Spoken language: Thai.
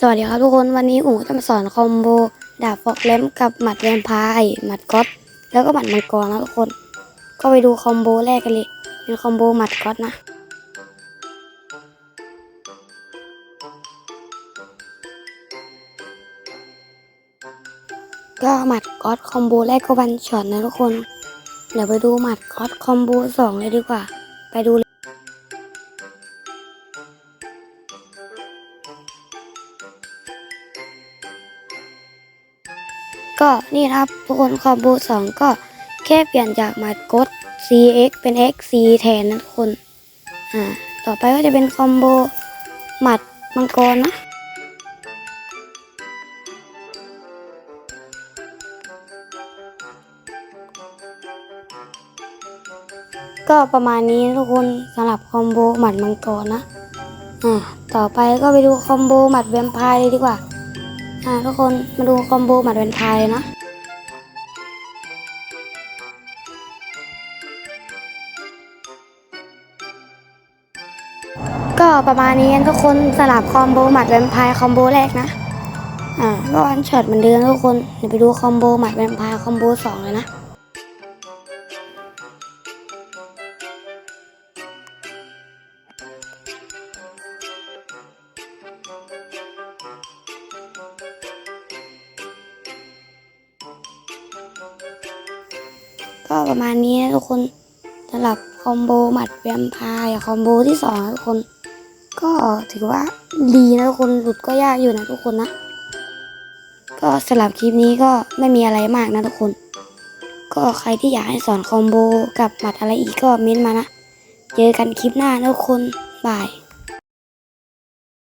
สวัสดีครับทุกคนวันนี้อู๋จะมาสอนคอมโบดาบฟอกเลมกับหมัดแวมพร์หมัดก๊อตแล้วก็หมัดมังกรนะทุกคน ก็ไปดูคอมโบแรกกันเลย เป็นคอมโบหมัดก๊อตนะ ก็หมัดก๊อตคอมโบแรกก็วันช็อตนะทุกคน เดี๋ยวไปดูหมัดก๊อตคอมโบสองเลยดีกว่า ไปดู ก็นี่ครับทุกคนคอมโบสองก็แค่เปลี่ยนจากหมัดกด CX เป็น XC แทนนะทุกคนอ่าต่อไปก็จะเป็นคอมโบหมัดมังกรนะก็ประมาณนี้นะทุกคนสำหรับคอมโบหมัดมังกรนะ อ่า ต่อไปก็ไปดูคอมโบหมัดแวมไพร์เลยดีกว่า อ่าทุกคนมาดูคอมโบหมัดเวนไพร์นะก็ประมาณนี้นทุกคนสลับคอมโบหมัดแวมไพร์คอมโบแรกนะ อ่าก็วันช็อตเหมือนเดิมทุกคนเดี๋ยวไปดูคอมโบหมัดแวมไพร์คอมโบสองเลยนะ ก็ประมาณนี้นะทุกคนสำหรับคอมโบหมัดแวมไพร์คอมโบที่สองนะทุกคน ก็ถือว่าดีนะทุกคนหลุดก็ยากอยู่นะทุกคนนะ ก็สำหรับคลิปนี้ก็ไม่มีอะไรมากนะทุกคน ก็ใครที่อยากให้สอนคอมโบกับหมัดอะไรอีกก็เม้นมานะ เจอกันคลิปหน้านะทุกคนบาย